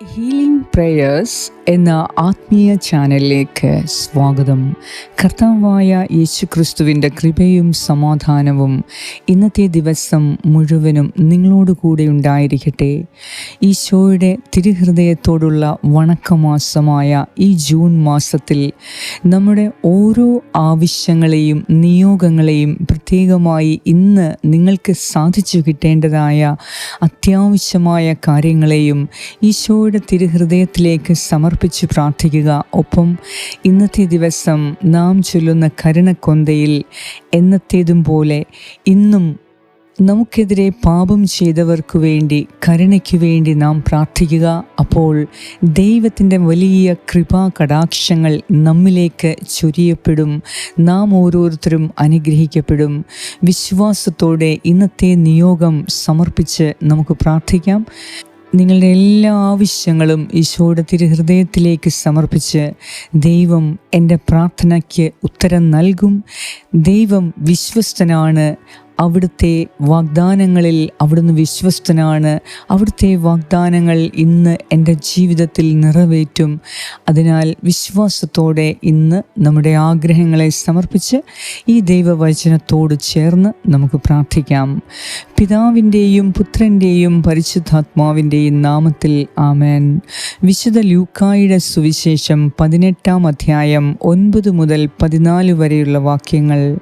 Healing prayers എന്ന ആത്മീയ ചാനലിലേക്ക് സ്വാഗതം. കർത്താവായ യേശു ക്രിസ്തുവിന്റെ കൃപയും സമാധാനവും ഇന്നത്തെ ദിവസം മുഴുവനും നിങ്ങളോട് കൂടെ ഉണ്ടായിരിക്കട്ടെ. ഈശോയുടെ തിരുഹൃദയത്തോടുള്ള വണക്കമാസമായ ഈ ജൂൺ മാസത്തിൽ നമ്മുടെ ഓരോ ആവശ്യങ്ങളെയും നിയോഗങ്ങളെയും പ്രത്യേകമായി ഇന്ന് നിങ്ങൾക്ക് സാധിച്ചു കിട്ടേണ്ടതായ അത്യാവശ്യമായ കാര്യങ്ങളെയും ഈശോയുടെ തിരുഹൃദയത്തിലേക്ക് സമർപ്പിച്ച് പ്രാർത്ഥിക്കുക. ഒപ്പം ഇന്നത്തെ ദിവസം നാം ചൊല്ലുന്ന കരുണക്കൊന്തയിൽ എന്നത്തേതും പോലെ ഇന്നും നമുക്കെതിരെ പാപം ചെയ്തവർക്കു വേണ്ടി കരുണയ്ക്കു വേണ്ടി നാം പ്രാർത്ഥിക്കുക. അപ്പോൾ ദൈവത്തിന്റെ വലിയ കൃപാ കടാക്ഷങ്ങൾ നമ്മിലേക്ക് ചൊരിയപ്പെടും. നാം ഓരോരുത്തരും അനുഗ്രഹിക്കപ്പെടും. വിശ്വാസത്തോടെ ഇന്നത്തെ നിയോഗം സമർപ്പിച്ച് നമുക്ക് പ്രാർത്ഥിക്കാം. നിങ്ങളുടെ എല്ലാ ആവശ്യങ്ങളും ഈശോയുടെ തിരുഹൃദയത്തിലേക്ക് സമർപ്പിച്ച് ദൈവം എന്റെ പ്രാർത്ഥനയ്ക്ക് ഉത്തരം നൽകും. ദൈവം വിശ്വസ്തനാണ്. അവിടുത്തെ വാഗ്ദാനങ്ങളിൽ അവിടുന്ന് വിശ്വസ്തനാണ്. അവിടുത്തെ വാഗ്ദാനങ്ങൾ ഇന്ന് എന്റെ ജീവിതത്തിൽ നിറവേറ്റും. അതിനാൽ വിശ്വാസത്തോടെ ഇന്ന് നമ്മുടെ ആഗ്രഹങ്ങളെ സമർപ്പിച്ച് ഈ ദൈവവചനത്തോട് ചേർന്ന് നമുക്ക് പ്രാർത്ഥിക്കാം. പിതാവിന്റെയും പുത്രന്റെയും പരിശുദ്ധാത്മാവിന്റെയും നാമത്തിൽ ആമേൻ. വിശുദ്ധ ലൂക്കായുടെ സുവിശേഷം പതിനെട്ടാം അധ്യായം ഒൻപത് മുതൽ പതിനാല് വരെയുള്ള വാക്യങ്ങൾ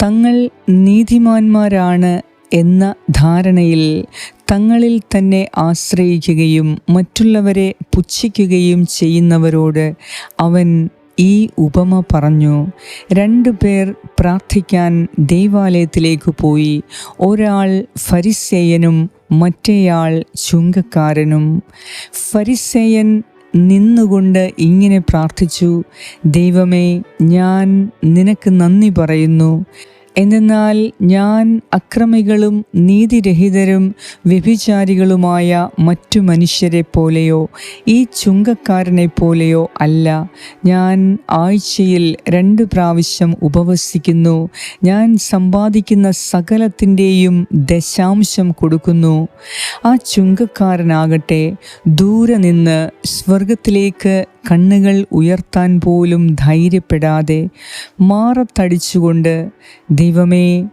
തങ്ങൾ നീതിമാന്മാരാണ് എന്ന ധാരണയിൽ തങ്ങളിൽ തന്നെ ആശ്രയിക്കുകയും മറ്റുള്ളവരെ പുച്ഛിക്കുകയും ചെയ്യുന്നവരോട് അവൻ ഈ ഉപമ പറഞ്ഞു. രണ്ടു പേർ പ്രാർത്ഥിക്കാൻ ദൈവാലയത്തിലേക്ക് പോയി. ഒരാൾ ഫരിസേയനും മറ്റേയാൾ ചുങ്കക്കാരനും. ഫരിസേയൻ നിന്നുകൊണ്ട് ഇങ്ങനെ പ്രാർത്ഥിച്ചു ദൈവമേ ഞാൻ നിനക്ക് നന്ദി പറയുന്നു. എന്നാൽ ഞാൻ അക്രമികളും നീതിരഹിതരും വ്യഭിചാരികളുമായ മറ്റു മനുഷ്യരെ പോലെയോ ഈ ചുങ്കക്കാരനെ പോലെയോ അല്ല. ഞാൻ ആഴ്ചയിൽ രണ്ട് പ്രാവശ്യം ഉപവസിക്കുന്നു. ഞാൻ സമ്പാദിക്കുന്ന സകലത്തിന്റെയും ദശാംശം കൊടുക്കുന്നു. ആ ചുങ്കക്കാരനാകട്ടെ ദൂരെ നിന്ന് സ്വർഗത്തിലേക്ക് കണ്ണുകൾ ഉയർത്താൻ പോലും ധൈര്യപ്പെടാതെ മാറത്തടിച്ചുകൊണ്ട് ദൈവമേ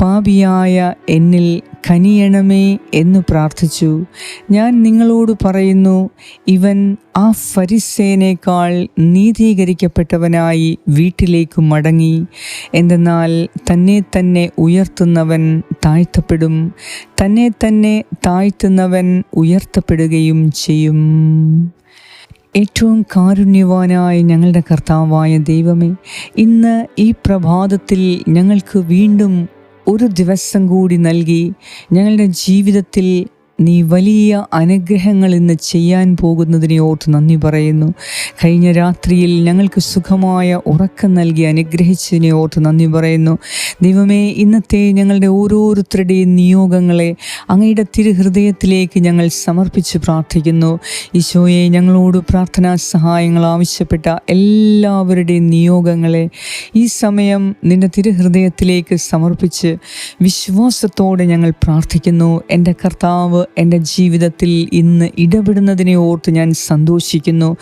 പാപിയായ എന്നിൽ കനിയണമേ എന്ന് പ്രാർത്ഥിച്ചു. ഞാൻ നിങ്ങളോട് പറയുന്നു ഇവൻ ആ ഫരിസേനേക്കാൾ നീതീകരിക്കപ്പെട്ടവനായി വീട്ടിലേക്ക് മടങ്ങി. എന്തെന്നാൽ തന്നെ തന്നെ ഉയർത്തുന്നവൻ താഴ്ത്തപ്പെടും. തന്നെ തന്നെ താഴ്ത്തുന്നവൻ ഉയർത്തപ്പെടുകയും ചെയ്യും. ഏറ്റവും കാരുണ്യവാനായ ഞങ്ങളുടെ കർത്താവായ ദൈവമേ ഇന്ന് ഈ പ്രഭാതത്തിൽ ഞങ്ങൾക്ക് വീണ്ടും ഒരു ദിവസം കൂടി നൽകി ഞങ്ങളുടെ ജീവിതത്തിൽ നീ വലിയ അനുഗ്രഹങ്ങൾ ഇന്ന് ചെയ്യാൻ പോകുന്നതിനെ ഓർത്ത് നന്ദി പറയുന്നു. കഴിഞ്ഞ രാത്രിയിൽ ഞങ്ങൾക്ക് സുഖമായ ഉറക്കം നൽകി അനുഗ്രഹിച്ചതിനെ ഓർത്ത് നന്ദി പറയുന്നു. ദൈവമേ ഇന്നത്തെ ഞങ്ങളുടെ ഓരോരുത്തരുടെയും നിയോഗങ്ങളെ അങ്ങയുടെ തിരുഹൃദയത്തിലേക്ക് ഞങ്ങൾ സമർപ്പിച്ച് പ്രാർത്ഥിക്കുന്നു. ഈശോയെ ഞങ്ങളോട് പ്രാർത്ഥനാ സഹായങ്ങൾ ആവശ്യപ്പെട്ട എല്ലാവരുടെയും നിയോഗങ്ങളെ ഈ സമയം നിന്റെ തിരുഹൃദയത്തിലേക്ക് സമർപ്പിച്ച് വിശ്വാസത്തോടെ ഞങ്ങൾ പ്രാർത്ഥിക്കുന്നു. എന്റെ കർത്താവ് എന്റെ ജീവിതത്തിൽ ഇന്ന് ഇടപെടുന്നതിനെ ഓർത്ത് ഞാൻ സന്തോഷിക്കുന്നു.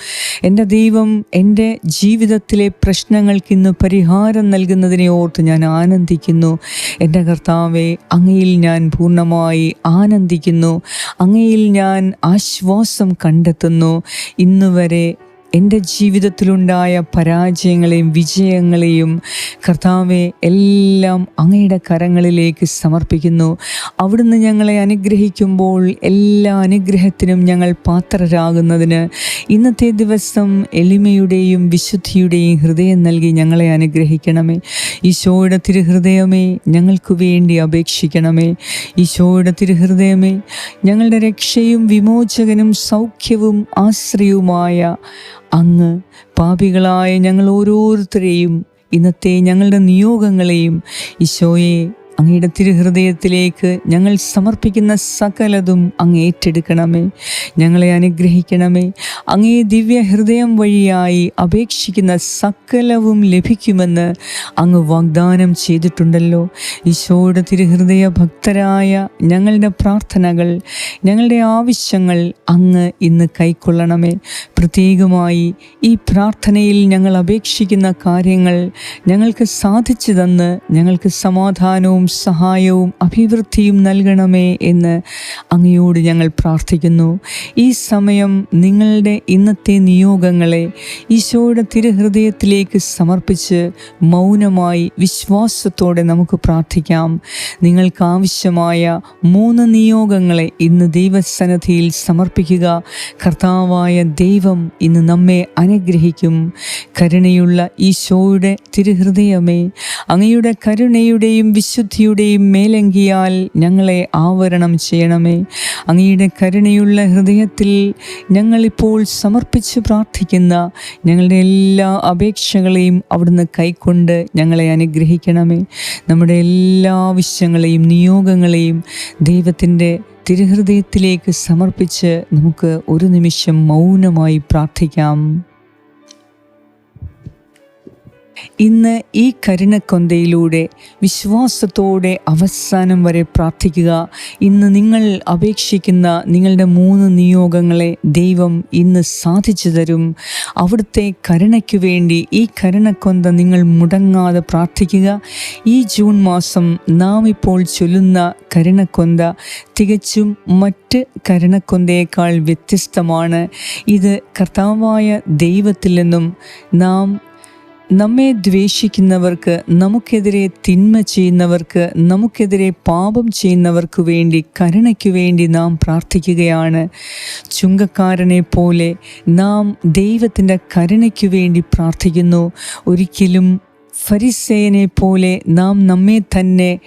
എന്റെ ദൈവം എന്റെ ജീവിതത്തിലെ പ്രശ്നങ്ങൾക്ക് ഇന്ന് പരിഹാരം നൽകുന്നതിനെ ഓർത്ത് ഞാൻ ആനന്ദിക്കുന്നു. എന്റെ കർത്താവെ അങ്ങയിൽ ഞാൻ പൂർണമായി ആനന്ദിക്കുന്നു. അങ്ങയിൽ ഞാൻ ആശ്വാസം കണ്ടെത്തുന്നു. ഇന്നുവരെ എന്റെ ജീവിതത്തിലുണ്ടായ പരാജയങ്ങളെയും വിജയങ്ങളെയും കർത്താവെ എല്ലാം അങ്ങയുടെ കരങ്ങളിലേക്ക് സമർപ്പിക്കുന്നു. അവിടുന്ന് ഞങ്ങളെ അനുഗ്രഹിക്കുമ്പോൾ എല്ലാ അനുഗ്രഹത്തിനും ഞങ്ങൾ പാത്രരാകുന്നതിന് ഇന്നത്തെ ദിവസം എളിമയുടെയും വിശുദ്ധിയുടെയും ഹൃദയം നൽകി ഞങ്ങളെ അനുഗ്രഹിക്കണമേ. ഈശോയുടെ തിരുഹൃദയമേ ഞങ്ങൾക്ക് വേണ്ടി അപേക്ഷിക്കണമേ. ഈശോയുടെ തിരുഹൃദയമേ ഞങ്ങളുടെ രക്ഷയും വിമോചകനും സൗഖ്യവും ആശ്രയവുമായ അങ്ങ് പാപികളായ ഞങ്ങൾ ഓരോരുത്തരെയും ഇന്നത്തെ ഞങ്ങളുടെ നിയോഗങ്ങളെയും ഈശോയെ അങ്ങയുടെ തിരുഹൃദയത്തിലേക്ക് ഞങ്ങൾ സമർപ്പിക്കുന്ന സകലതും അങ്ങ് ഏറ്റെടുക്കണമേ. ഞങ്ങളെ അനുഗ്രഹിക്കണമേ. അങ്ങേ ദിവ്യ ഹൃദയം വഴിയായി അപേക്ഷിക്കുന്ന സകലവും ലഭിക്കുമെന്ന് അങ്ങ് വാഗ്ദാനം ചെയ്തിട്ടുണ്ടല്ലോ. ഈശോയുടെ തിരുഹൃദയ ഭക്തരായ ഞങ്ങളുടെ പ്രാർത്ഥനകൾ ഞങ്ങളുടെ ആവശ്യങ്ങൾ അങ്ങ് ഇന്ന് കൈക്കൊള്ളണമേ. പ്രത്യേകമായി ഈ പ്രാർത്ഥനയിൽ ഞങ്ങൾ അപേക്ഷിക്കുന്ന കാര്യങ്ങൾ ഞങ്ങൾക്ക് സാധിച്ചു തന്ന് ഞങ്ങൾക്ക് സമാധാനവും സഹായവും അഭിവൃദ്ധിയും നൽകണമേ എന്ന് അങ്ങയോട് ഞങ്ങൾ പ്രാർത്ഥിക്കുന്നു. ഈ സമയം നിങ്ങളുടെ ഇന്നത്തെ നിയോഗങ്ങളെ ഈശോയുടെ തിരുഹൃദയത്തിലേക്ക് സമർപ്പിച്ച് മൗനമായി വിശ്വാസത്തോടെ നമുക്ക് പ്രാർത്ഥിക്കാം. നിങ്ങൾക്ക് ആവശ്യമായ മൂന്ന് നിയോഗങ്ങളെ ഇന്ന് ദൈവസന്നദ്ധിയിൽ സമർപ്പിക്കുക. കർത്താവായ ദൈവം ഇന്ന് നമ്മെ അനുഗ്രഹിക്കും. കരുണയുള്ള ഈശോയുടെ തിരുഹൃദയമേ അങ്ങയുടെ കരുണയുടെയും വിശുദ്ധിയുടെയും മേലങ്കിയാൽ ഞങ്ങളെ ആവരണം ചെയ്യണമേ. അങ്ങയുടെ കരുണയുള്ള ഹൃദയത്തിൽ ഞങ്ങളിപ്പോൾ സമർപ്പിച്ച് പ്രാർത്ഥിക്കുന്ന ഞങ്ങളുടെ എല്ലാ അപേക്ഷകളെയും അവിടുന്ന് കൈക്കൊണ്ട് ഞങ്ങളെ അനുഗ്രഹിക്കണമേ. നമ്മുടെ എല്ലാ ആവശ്യങ്ങളെയും നിയോഗങ്ങളെയും ദൈവത്തിന്റെ തിരുഹൃദയത്തിലേക്ക് സമർപ്പിച്ച് നമുക്ക് ഒരു നിമിഷം മൗനമായി പ്രാർത്ഥിക്കാം. ഇന്ന് ഈ കരുണക്കൊന്തയിലൂടെ വിശ്വാസത്തോടെ അവസാനം വരെ പ്രാർത്ഥിക്കുക. ഇന്ന് നിങ്ങൾ അപേക്ഷിക്കുന്ന നിങ്ങളുടെ മൂന്ന് നിയോഗങ്ങളെ ദൈവം ഇന്ന് സാധിച്ചു തരും. അവിടുത്തെ കരുണയ്ക്ക് വേണ്ടി ഈ കരുണക്കൊന്ത നിങ്ങൾ മുടങ്ങാതെ പ്രാർത്ഥിക്കുക. ഈ ജൂൺ മാസം നാം ഇപ്പോൾ ചൊല്ലുന്ന കരുണക്കൊന്ത തികച്ചും മറ്റ് കരുണക്കൊന്തയേക്കാൾ വ്യത്യസ്തമാണ്. ഇത് കർത്താവായ ദൈവത്തിൽ നിന്നും നാം നമ്മെ ദ്വേഷിക്കുന്നവർക്ക് നമുക്കെതിരെ തിന്മ ചെയ്യുന്നവർക്ക് നമുക്കെതിരെ പാപം ചെയ്യുന്നവർക്ക് വേണ്ടി കരുണയ്ക്ക് വേണ്ടി നാം പ്രാർത്ഥിക്കുകയാണ്. ചുങ്കക്കാരനെ പോലെ നാം ദൈവത്തിന്റെ കരുണയ്ക്ക് വേണ്ടി പ്രാർത്ഥിക്കുന്നു. ഒരിക്കലും ഫരിസേനെ പോലെ നാം നമ്മെ തന്നെ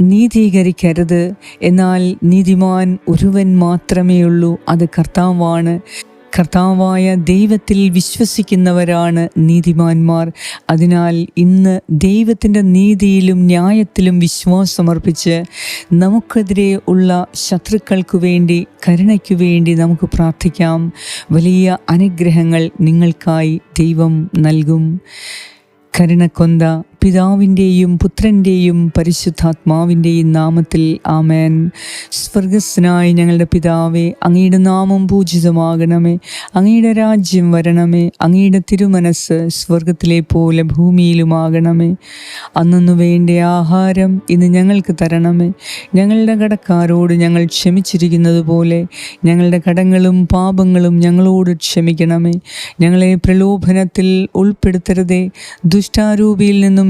നീതീകരിക്കരുത്. എന്നാൽ നീതിമാൻ ഒരുവൻ മാത്രമേ ഉള്ളൂ അത് കർത്താവാണ്. കർത്താവായ ദൈവത്തിൽ വിശ്വസിക്കുന്നവരാണ് നീതിമാന്മാർ. അതിനാൽ ഇന്ന് ദൈവത്തിന്റെ നീതിയിലും ന്യായത്തിലും വിശ്വാസമർപ്പിച്ച് നമുക്കെതിരെ ഉള്ള ശത്രുക്കൾക്കു വേണ്ടി കരുണയ്ക്കു വേണ്ടി നമുക്ക് പ്രാർത്ഥിക്കാം. വലിയ അനുഗ്രഹങ്ങൾ നിങ്ങൾക്കായി ദൈവം നൽകും. കരുണക്കൊന്ത പിതാവിന്റെയും പുത്രന്റെയും പരിശുദ്ധാത്മാവിന്റെയും നാമത്തിൽ ആമേൻ. സ്വർഗസ്നായ ഞങ്ങളുടെ പിതാവേ അങ്ങയുടെ നാമം പൂജിതമാകണമേ. അങ്ങയുടെ രാജ്യം വരണമേ. അങ്ങയുടെ തിരുമനസ് സ്വർഗത്തിലെ പോലെ ഭൂമിയിലുമാകണമേ. അന്നു വേണ്ട ആഹാരം ഇന്ന് ഞങ്ങൾക്ക് തരണമേ. ഞങ്ങളുടെ കടക്കാരോട് ഞങ്ങൾ ക്ഷമിച്ചിരിക്കുന്നത് പോലെ ഞങ്ങളുടെ കടങ്ങളും പാപങ്ങളും ഞങ്ങളോട് ക്ഷമിക്കണമേ. ഞങ്ങളെ പ്രലോഭനത്തിൽ ഉൾപ്പെടുത്തരുതേ. ദുഷ്ടാരൂപിയിൽ നിന്നും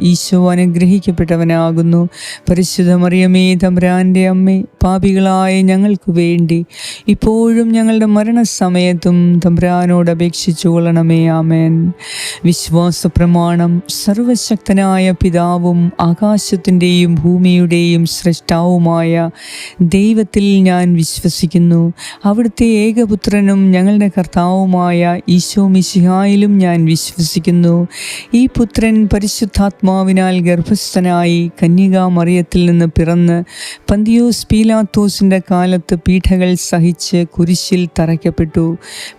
ഈശോ അനുഗ്രഹിക്കപ്പെട്ടവനാകുന്നു. പരിശുദ്ധ മറിയമേ തമ്പ്രാന്റെ അമ്മേ പാപികളായ ഞങ്ങൾക്ക് വേണ്ടി ഇപ്പോഴും ഞങ്ങളുടെ മരണസമയത്തും തമ്പ്രാനോട് അപേക്ഷിച്ചു കൊള്ളണമേ ആമേൻ. വിശ്വാസ പ്രമാണം സർവശക്തനായ പിതാവും ആകാശത്തിന്റെയും ഭൂമിയുടെയും സൃഷ്ടാവുമായ ദൈവത്തിൽ ഞാൻ വിശ്വസിക്കുന്നു. അവിടുത്തെ ഏകപുത്രനും ഞങ്ങളുടെ കർത്താവുമായ ഈശോ മിശിഹായിലും ഞാൻ വിശ്വസിക്കുന്നു. ഈ പുത്രൻ പരിശുദ്ധ പരിശുദ്ധാത്മാവിനാൽ ഗർഭസ്ഥനായി കന്യകാമറിയത്തിൽ നിന്ന് പിറന്ന് പന്തിയോസ് പീലാത്തോസിന്റെ കാലത്ത് പീഠകൾ സഹിച്ച് കുരിശിൽ തറയ്ക്കപ്പെട്ടു.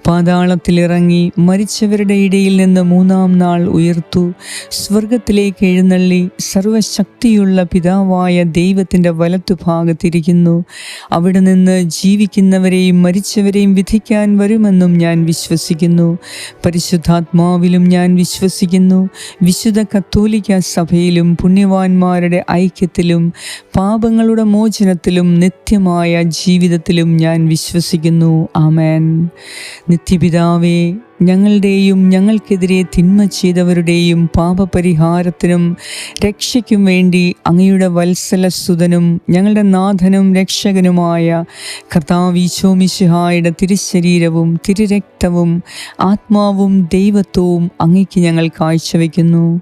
പാതാളത്തിലിറങ്ങി മരിച്ചവരുടെ ഇടയിൽ നിന്ന് മൂന്നാം നാൾ ഉയർത്തു. സ്വർഗത്തിലേക്ക് എഴുന്നള്ളി സർവശക്തിയുള്ള പിതാവായ ദൈവത്തിന്റെ വലത്തുഭാഗത്തിരിക്കുന്നു. അവിടെ നിന്ന് ജീവിക്കുന്നവരെയും മരിച്ചവരെയും വിധിക്കാൻ വരുമെന്നും ഞാൻ വിശ്വസിക്കുന്നു. പരിശുദ്ധാത്മാവിലും ഞാൻ വിശ്വസിക്കുന്നു. വിശുദ്ധ കത്തോലിക്ക സഭയിലും പുണ്യവാന്മാരുടെ ഐക്യത്തിലും പാപങ്ങളുടെ മോചനത്തിലും നിത്യമായ ജീവിതത്തിലും ഞാൻ വിശ്വസിക്കുന്നു. ആമേൻ. നിത്യപിതാവേ ഞങ്ങളുടെയും ഞങ്ങൾക്കെതിരെ തിന്മ ചെയ്തവരുടെയും പാപപരിഹാരത്തിനും രക്ഷയ്ക്കും വേണ്ടി അങ്ങയുടെ വത്സലസുതനും ഞങ്ങളുടെ നാഥനും രക്ഷകനുമായ കർത്താവീശോമിശിഹായുടെ തിരുശരീരവും തിരുരക്തവും ആത്മാവും ദൈവത്വവും അങ്ങയ്ക്ക് ഞങ്ങൾ കാഴ്ചവെക്കുന്നു.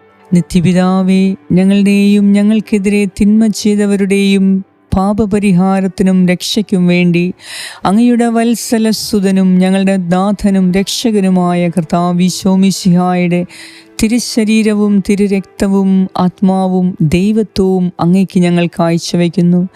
നിത്യപിതാവേ ഞങ്ങളുടെയും ഞങ്ങൾക്കെതിരെ തിന്മ ചെയ്തവരുടെയും പാപപരിഹാരത്തിനും രക്ഷയ്ക്കും വേണ്ടി അങ്ങയുടെ വത്സലസുതനും ഞങ്ങളുടെ നാഥനും രക്ഷകനുമായ കർത്താവിശോമിശിഹായുടെ തിരുശരീരവും തിരുരക്തവും ആത്മാവും ദൈവത്വവും അങ്ങേക്ക് ഞങ്ങൾ കാഴ്ചവെക്കുന്നു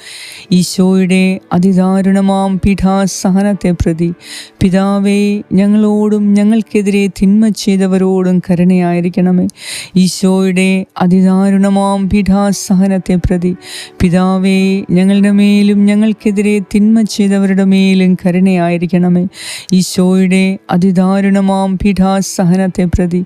ഈശോയുടെ അതിദാരുണമാം പീഠാസഹനത്തെ പ്രതി. പിതാവേ ഞങ്ങളോടും ഞങ്ങൾക്കെതിരെ തിന്മ ചെയ്തവരോടും കരുണയായിരിക്കണമേ. ഈശോയുടെ അതിദാരുണമാം പീഠാസഹനത്തെ പ്രതി. പിതാവേ ഞങ്ങളുടെ മേലും ഞങ്ങൾക്കെതിരെ തിന്മ ചെയ്തവരുടെ മേലും കരുണയായിരിക്കണമേ. ഈശോയുടെ അതിദാരുണമാം പീഠാസഹനത്തെ പ്രതി.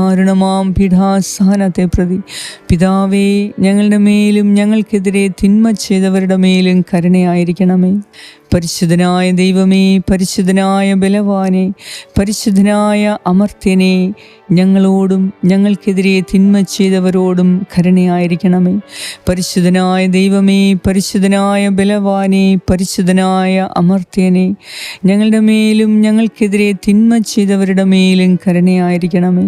അതിദാരുണമാം പീഠാസഹനത്തെ പ്രതി. പിതാവേ ഞങ്ങളുടെ മേലും ഞങ്ങൾക്കെതിരെ തിന്മ ചെയ്തവരുടെ മേലും കരുണയായിരിക്കണമേ. പരിശുദ്ധനായ ദൈവമേ പരിശുദ്ധനായ ബലവാനെ പരിശുദ്ധനായ അമർത്യനെ ഞങ്ങളോടും ഞങ്ങൾക്കെതിരെ തിന്മ ചെയ്തവരോടും കരുണയായിരിക്കണമേ. പരിശുദ്ധനായ ദൈവമേ പരിശുദ്ധനായ ബലവാനെ പരിശുദ്ധനായ അമർത്യനെ ഞങ്ങളുടെ മേലും ഞങ്ങൾക്കെതിരെ തിന്മ ചെയ്തവരുടെ മേലും കരുണയായിരിക്കണമേ.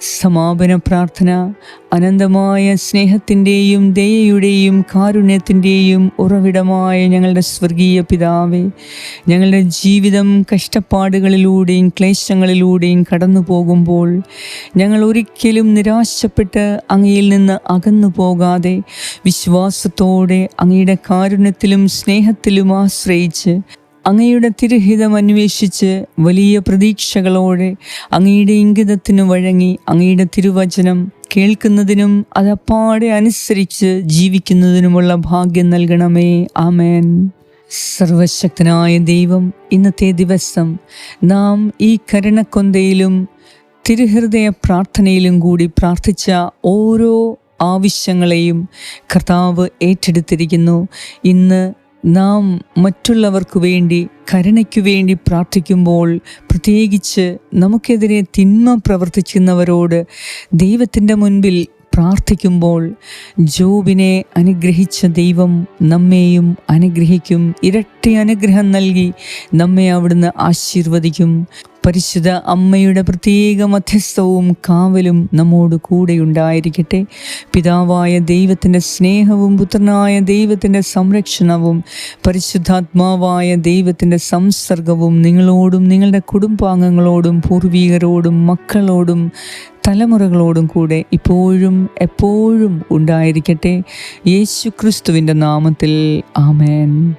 സമാപന പ്രാർത്ഥന അനന്തമായ സ്നേഹത്തിന്റെയും ദയയുടെയും കാരുണ്യത്തിന്റെയും ഉറവിടമായ ഞങ്ങളുടെ സ്വർഗീയ പിതാവേ ഞങ്ങളുടെ ജീവിതം കഷ്ടപ്പാടുകളിലൂടെയും ക്ലേശങ്ങളിലൂടെയും കടന്നു പോകുമ്പോൾ ഞങ്ങൾ ഒരിക്കലും നിരാശപ്പെട്ട് അങ്ങയിൽ നിന്ന് അകന്നു പോകാതെ വിശ്വാസത്തോടെ അങ്ങയുടെ കാരുണ്യത്തിലും സ്നേഹത്തിലും ആശ്രയിച്ച് അങ്ങയുടെ തിരുഹിതം അന്വേഷിച്ച് വലിയ പ്രതീക്ഷകളോടെ അങ്ങയുടെ ഇംഗിതത്തിനു വഴങ്ങി അങ്ങയുടെ തിരുവചനം കേൾക്കുന്നതിനും അതപ്പാടെ അനുസരിച്ച് ജീവിക്കുന്നതിനുമുള്ള ഭാഗ്യം നൽകണമേ. ആമേൻ. സർവശക്തനായ ദൈവം ഇന്നത്തെ ദിവസം നാം ഈ കരുണക്കൊന്തയിലും തിരുഹൃദയ പ്രാർത്ഥനയിലും കൂടി പ്രാർത്ഥിച്ച ഓരോ ആവശ്യങ്ങളെയും കർത്താവ് ഏറ്റെടുത്തിരിക്കുന്നു. ഇന്ന് നാം മറ്റുള്ളവർക്ക് വേണ്ടി കരുണയ്ക്കു വേണ്ടി പ്രാർത്ഥിക്കുമ്പോൾ പ്രത്യേകിച്ച് നമുക്കെതിരെ തിന്മ പ്രവർത്തിക്കുന്നവരോട് ദൈവത്തിന്റെ മുൻപിൽ പ്രാർത്ഥിക്കുമ്പോൾ ജോബിനെ അനുഗ്രഹിച്ച ദൈവം നമ്മെയും അനുഗ്രഹിക്കും. ഇരട്ടി അനുഗ്രഹം നൽകി നമ്മെ അവിടുന്ന് ആശീർവദിക്കും. പരിശുദ്ധ അമ്മയുടെ പ്രത്യേക മധ്യസ്ഥവും കാവലും നമ്മോട് കൂടെ ഉണ്ടായിരിക്കട്ടെ. പിതാവായ ദൈവത്തിന്റെ സ്നേഹവും പുത്രനായ ദൈവത്തിന്റെ സംരക്ഷണവും പരിശുദ്ധാത്മാവായ ദൈവത്തിന്റെ സംസർഗവും നിങ്ങളോടും നിങ്ങളുടെ കുടുംബാംഗങ്ങളോടും പൂർവീകരോടും മക്കളോടും തലമുറകളോടും കൂടെ ഇപ്പോഴും എപ്പോഴും ഉണ്ടായിരിക്കട്ടെ. യേശു ക്രിസ്തുവിന്റെ നാമത്തിൽ ആമേൻ.